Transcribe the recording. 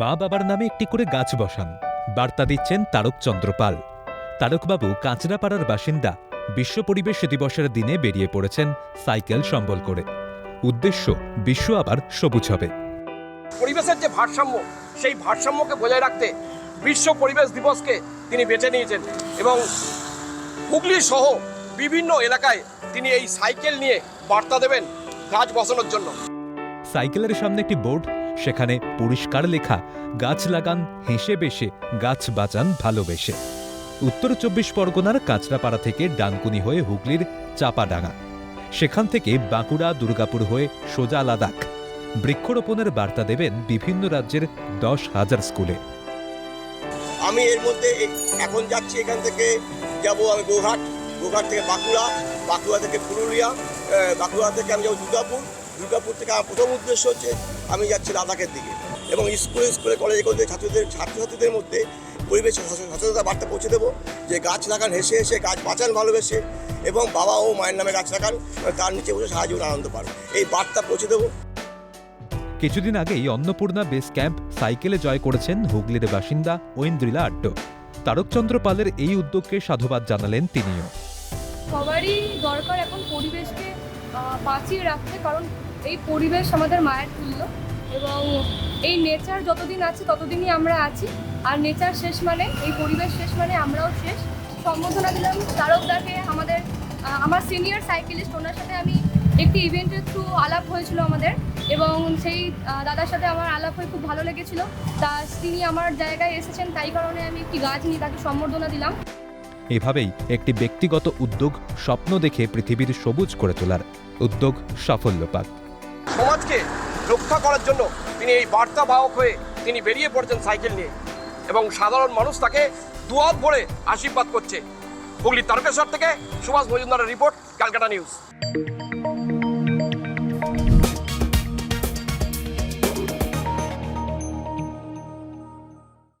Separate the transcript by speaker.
Speaker 1: মা বাবার নামে একটি করে গাছ বসান। বার্তা দিচ্ছেন তারকচন্দ্র পাল তারকবাবু কাঁচরাপাড়ার বাসিন্দা। বিশ্ব পরিবেশ দিবসের দিনে বেরিয়ে পড়েছেন সাইকেল সম্বল করে। উদ্দেশ্য বিশ্ব আবার সবুজ হবে।
Speaker 2: পরিবেশের যে ভারসাম্য সেই ভারসাম্যকে বজায় রাখতে বিশ্ব পরিবেশ দিবসকে তিনি বেছে নিয়েছেন এবং হুগলি সহ বিভিন্ন এলাকায় তিনি এই সাইকেল নিয়ে বার্তা দেবেন গাছ বসানোর জন্য।
Speaker 1: সাইকেলের সামনে একটি বোর্ড সেখানে পরিষ্কার লেখা, গাছ লাগান, হেসে বেশে গাছ বাঁচান, ভালোবেসে। উত্তর চব্বিশ পরগনার কাঁচরাপাড়া থেকে ডানকুনি হয়ে হুগলির চাপাডাঙ্গা। সেখান থেকে বাঁকুড়া, দুর্গাপুর হয়ে সোজা লাদাখ। বৃক্ষরোপণের বার্তা দেবেন বিভিন্ন রাজ্যের দশ হাজার স্কুলে।
Speaker 3: আমি এর মধ্যে এখন যাচ্ছি এখান থেকে, যাব আমি গোঘাট। গোঘাট থেকে বাঁকুড়া বাঁকুড়া থেকে পুরুলিয়া বাঁকুড়া থেকে আমি যাব দুর্গাপুর। দুর্গাপুর থেকে আমার প্রথম উদ্দেশ্য হচ্ছে আমি যাচ্ছি লাদাখের দিকে। এবং স্কুলে স্কুলে কলেজে কলেজে ছাত্রদের ছাত্রছাত্রীদের মধ্যে পরিবেশ সচেতন- সচেতনতা বার্তা পৌঁছে দেবো যে গাছ লাগান হেসে হেসে গাছ বাঁচান ভালোবেসে এবং বাবা ও মায়ের নামে গাছ লাগান তার নিচে বসে সারা জীবন আনন্দ পান। এই বার্তা পৌঁছে দেবো।
Speaker 1: কিছুদিন আগেই অন্নপূর্ণা বেস ক্যাম্প সাইকেলে জয় করেছেন হুগলির বাসিন্দা ঐন্দ্রিলা আড্ড। তারকচন্দ্র পালের এই উদ্যোগকে সাধুবাদ জানালেন তিনিও।
Speaker 4: সবারই দরকার এখন পরিবেশকে বাঁচিয়ে রাখতে কারণ এই পরিবেশ আমাদের মায়ের তুল্য এবং এই নেচার যতদিন আছে, ততদিনই আমরা আছি। আর নেচার শেষ মানে এই পরিবেশ শেষ মানে আমরাও শেষ। সম্বোধনা দিলাম তারকদাকে আমাদের আমার সিনিয়র সাইকেলিস্ট ওনার সাথে আমি একটি ইভেন্টের থ্রু আলাপ হয়েছিল আমাদের এবং সেই দাদার সাথে আমার আলাপ হয়ে খুব ভালো লেগেছিল। তা তিনি আমার জায়গায় এসেছেন, তাই কারণে আমি একটি গাছ নিয়ে তাকে সম্বর্ধনা দিলাম।
Speaker 1: এভাবেই একটি ব্যক্তিগত উদ্যোগ স্বপ্ন দেখে পৃথিবীর সবুজ করে তোলার উদ্যোগ সাফল্য পাক
Speaker 2: সমাজকে রক্ষা করার জন্য তিনি এই বার্তা বাহক হয়ে তিনি বেরিয়ে পড়েছেন সাইকেল নিয়ে। এবং সাধারণ মানুষ তাকে দুয়াত ভরে আশীর্বাদ করছে। হুগলি তারকেশ্বর থেকে সুভাষ মজুমদারের রিপোর্ট, ক্যালকাটা নিউজ।